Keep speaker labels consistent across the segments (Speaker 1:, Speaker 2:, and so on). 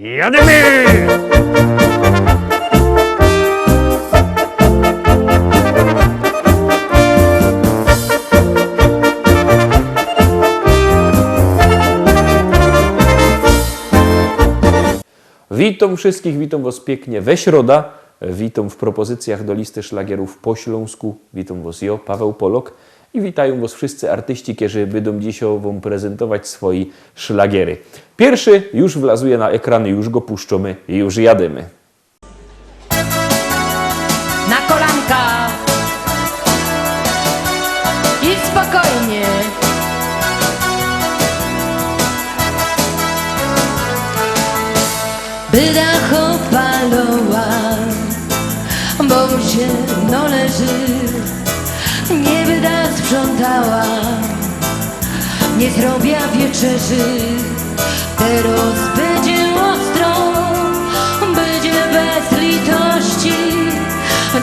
Speaker 1: Jademy! Witam wszystkich, witam Was pięknie we środa. Witam w propozycjach do listy szlagierów po śląsku. Witam Was ja, Paweł Polok i witają Was wszyscy artyści, którzy będą dzisiaj Wam prezentować swoje szlagiery. Pierwszy już wlazuje na ekran, już go puszczamy już jademy.
Speaker 2: na kolanka i spokojnie. Byda chopaloła, bo się no leży, nie byda sprzątała, nie zrobiła wieczerzy. Teraz będzie ostro, będzie bez litości,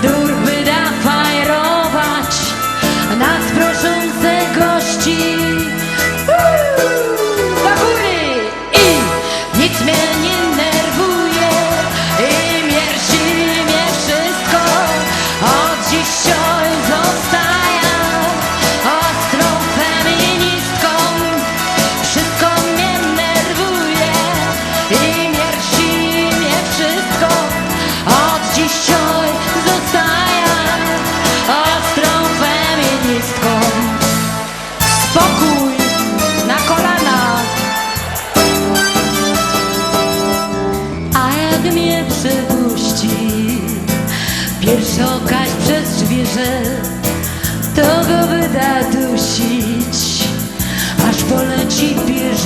Speaker 2: dur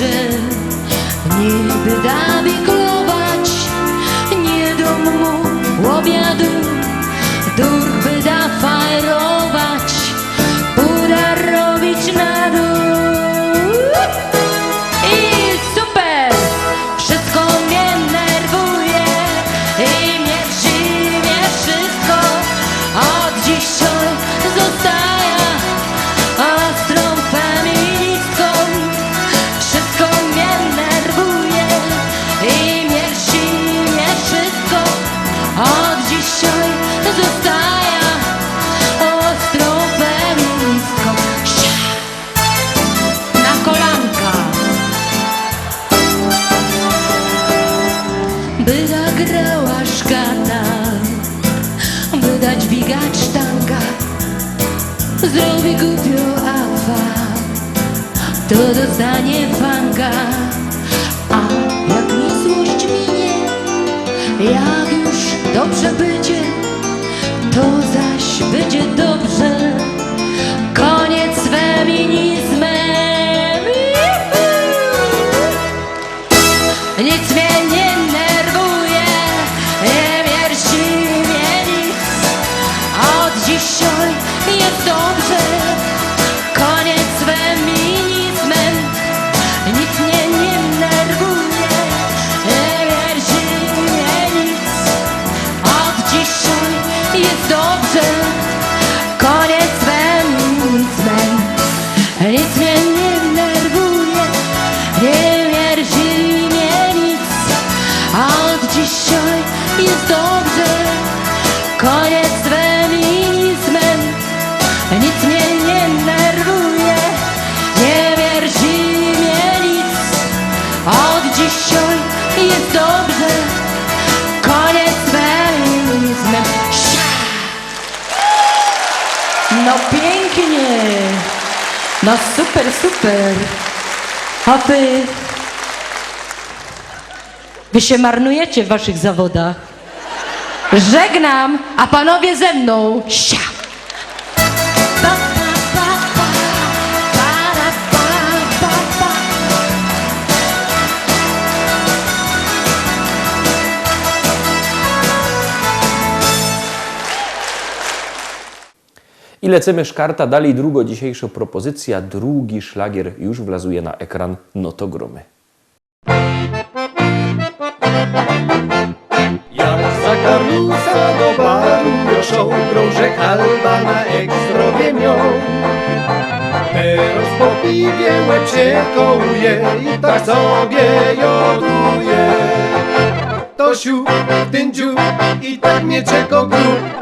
Speaker 2: bierze Nie wyda biklować No super, super! A wy... Wy się marnujecie w waszych zawodach. Żegnam, a panowie ze mną. Sia!
Speaker 1: I lecimy szkarta, dalej drugo. Dzisiejsza propozycja, drugi szlagier już wlazuje na ekran. Notogromy.
Speaker 3: Jak za karusa do baru Joszą krążek alba na ekstrowie mią. Teraz po piwie łeb się kołuje I tak sobie joduje to siu, ten dziu i tak mnie czeko grób.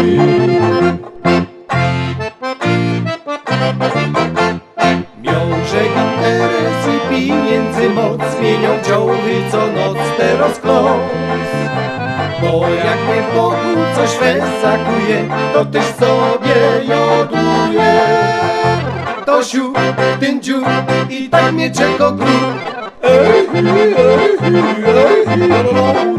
Speaker 3: Zmienią działy co noc teraz klos Bo jak mnie w coś wesakuje To też sobie joduje To siu, ten dziu i tak mnie czego grób Ej, ej, ej, ej, la,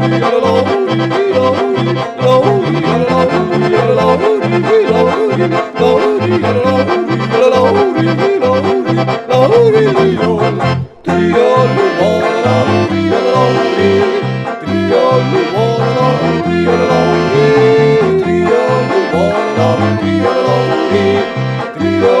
Speaker 3: Trinidad.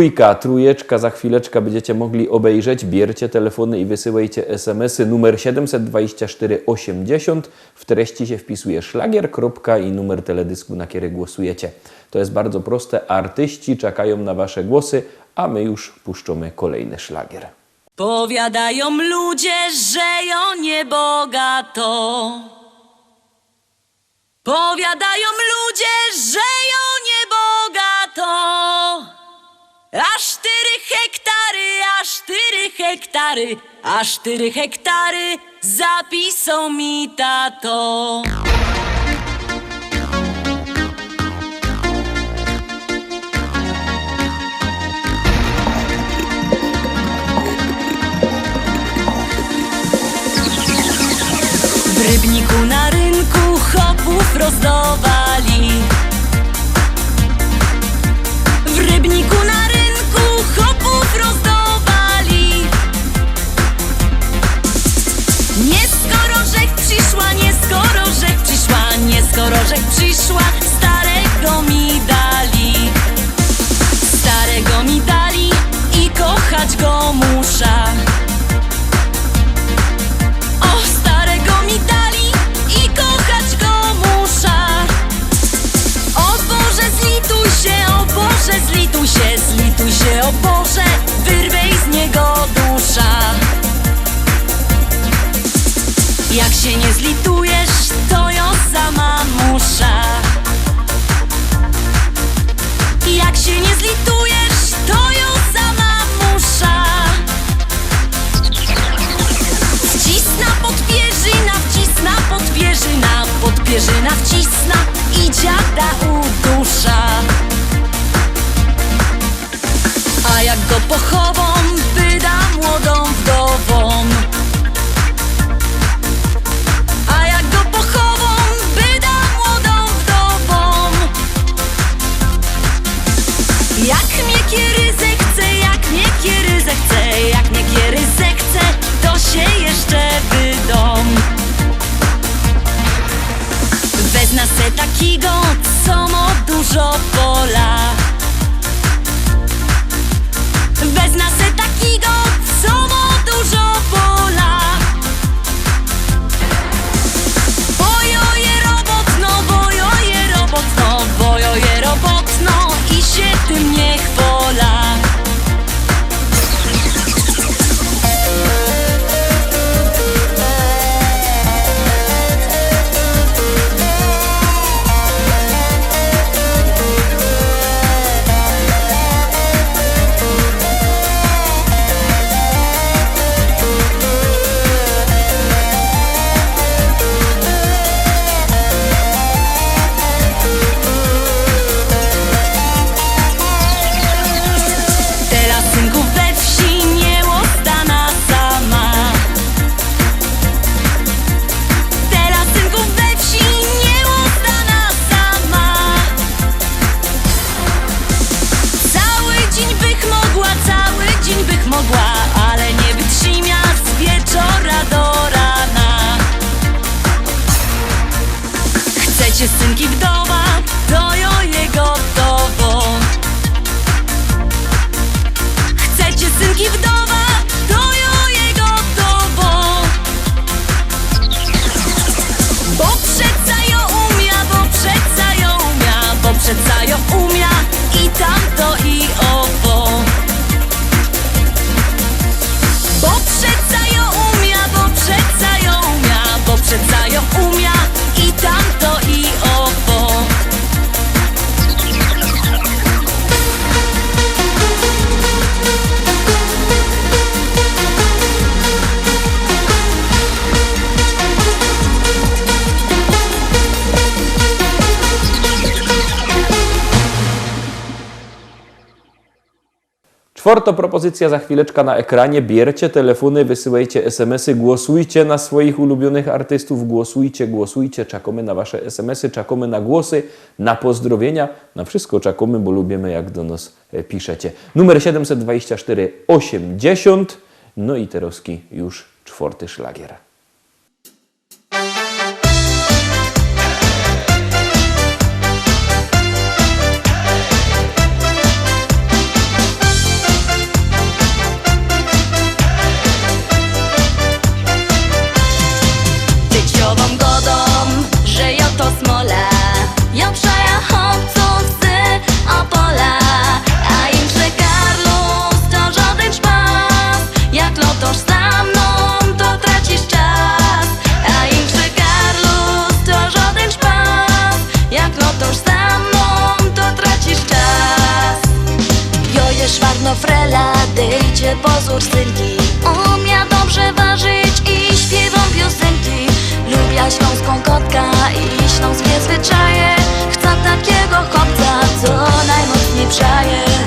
Speaker 1: Trójka, trójeczka, za chwileczkę będziecie mogli obejrzeć. Bierzcie telefony i wysyłajcie SMS-y numer 724 80. W treści się wpisuje szlagier, kropka i numer teledysku, na który głosujecie. To jest bardzo proste. Artyści czekają na Wasze głosy, a my już puszczamy kolejny szlagier.
Speaker 4: Powiadają ludzie, że ją niebogato. Powiadają ludzie, że ją. Aż cztery hektary, aż cztery hektary, aż cztery hektary zapisał mi tato. W rybniku na rynku chopów rozdawali.
Speaker 1: Czwarta propozycja za chwileczkę na ekranie. Bierzcie telefony, wysyłajcie SMS-y, głosujcie na swoich ulubionych artystów, głosujcie, głosujcie, czekamy na wasze SMS-y, czekamy na głosy, na pozdrowienia, na wszystko czekamy, bo lubimy jak do nas e, piszecie. Numer 724 80, no i teroski już czwarty szlagier.
Speaker 5: Pozór synki Umia dobrze ważyć i śpiewam piosenki. Lubia śląską kotka i śląskie zwyczaje. Chcę takiego chłopca, co najmocniej przaje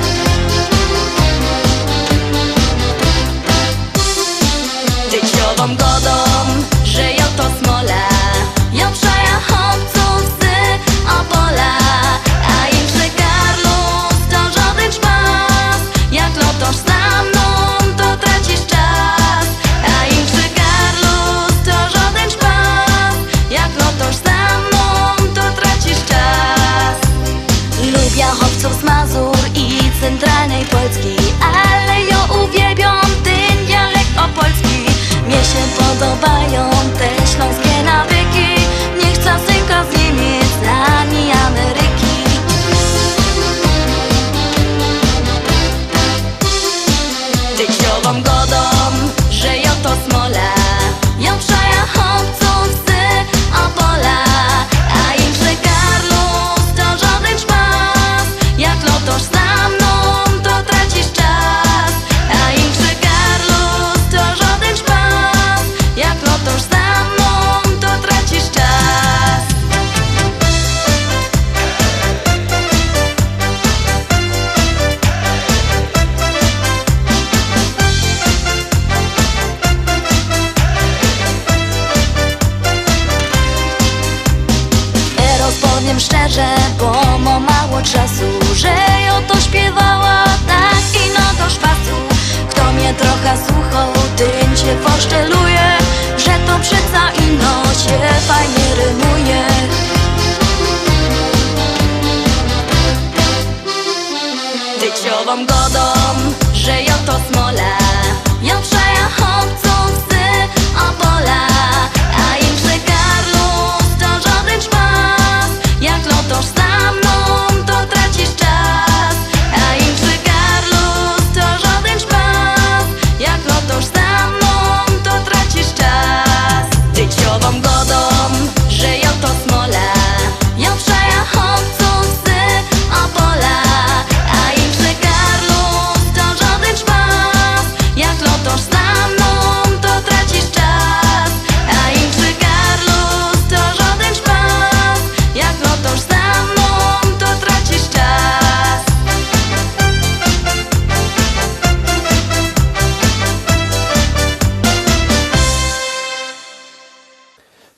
Speaker 5: czasu Że ja to śpiewała tak i no do szpasu Kto mnie trochę słuchał, tym cię poszczeluje Że to przeca ino się fajnie rymuje. Tyciową godą, że jo to smola Jo przeja chłopców z Opola. A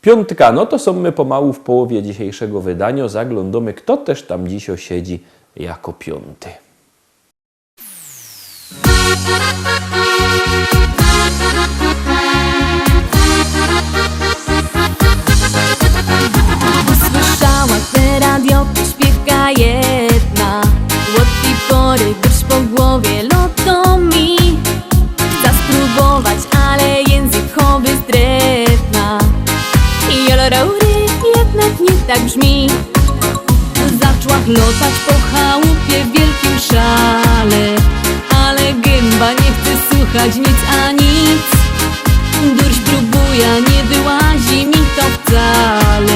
Speaker 1: Piątka, no to są my pomału w połowie dzisiejszego wydania. Zaglądamy, kto też tam dziś osiedzi jako piąty.
Speaker 5: Słyszała
Speaker 6: te radio, śpiewa jedna Od tej pory po głowie jednak nie tak brzmi. Zaczła chlotać po chałupie w wielkim szale Ale gęba nie chce słuchać nic a nic. Durś próbuje, nie wyłazi mi to wcale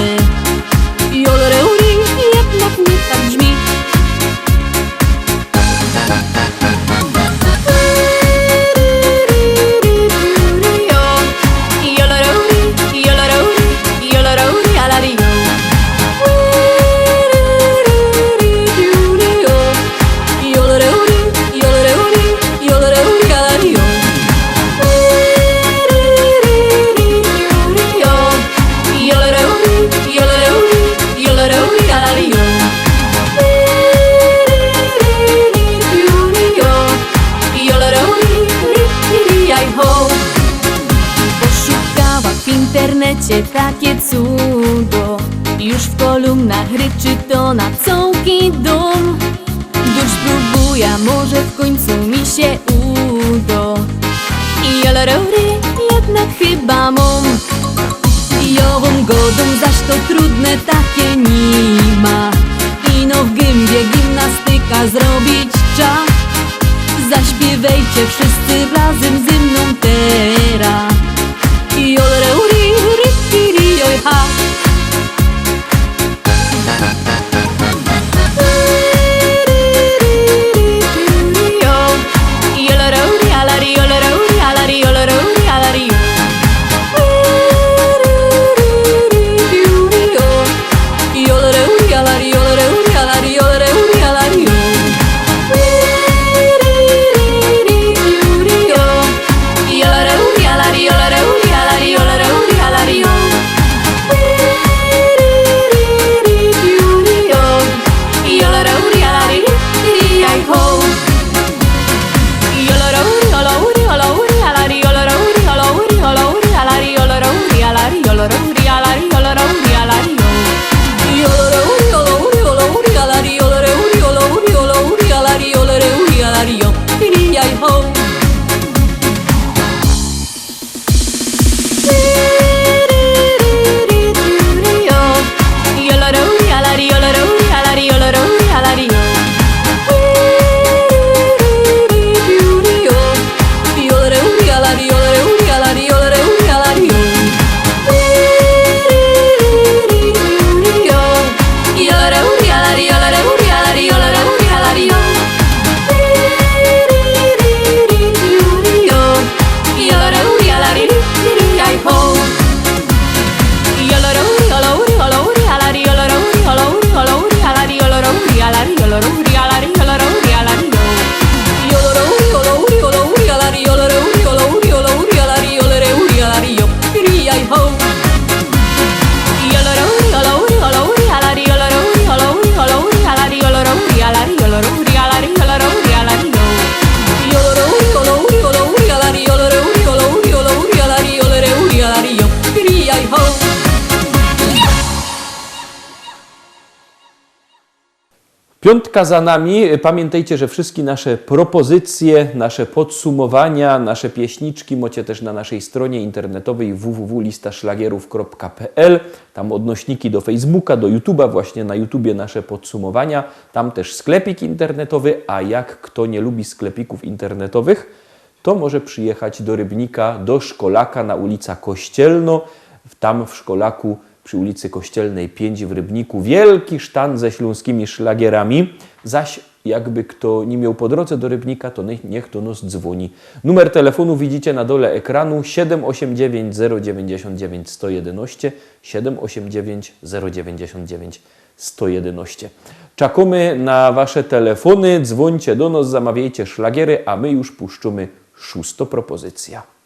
Speaker 6: trudne takie nie ma Ino w gębie gimnastyka zrobić trzeba Zaśpiewajcie wszyscy razem
Speaker 1: Piątka za nami. Pamiętajcie, że wszystkie nasze propozycje, nasze podsumowania, nasze pieśniczki macie też na naszej stronie internetowej www.listaszlagierów.pl. Tam odnośniki do Facebooka, do YouTube'a, właśnie na YouTubie nasze podsumowania. Tam też sklepik internetowy, a jak kto nie lubi sklepików internetowych, to może przyjechać do Rybnika, do Szkolaka na ulica Kościelno. Tam w Szkolaku przy ulicy Kościelnej 5 w Rybniku wielki sztan ze śląskimi szlagierami. Zaś jakby kto nie miał po drodze do Rybnika, to niech, do nas dzwoni. Numer telefonu widzicie na dole ekranu 789 099 111 789 099 111. Czekamy na Wasze telefony, dzwońcie do nas, zamawiajcie szlagiery, a my już puszczymy szóstą propozycja.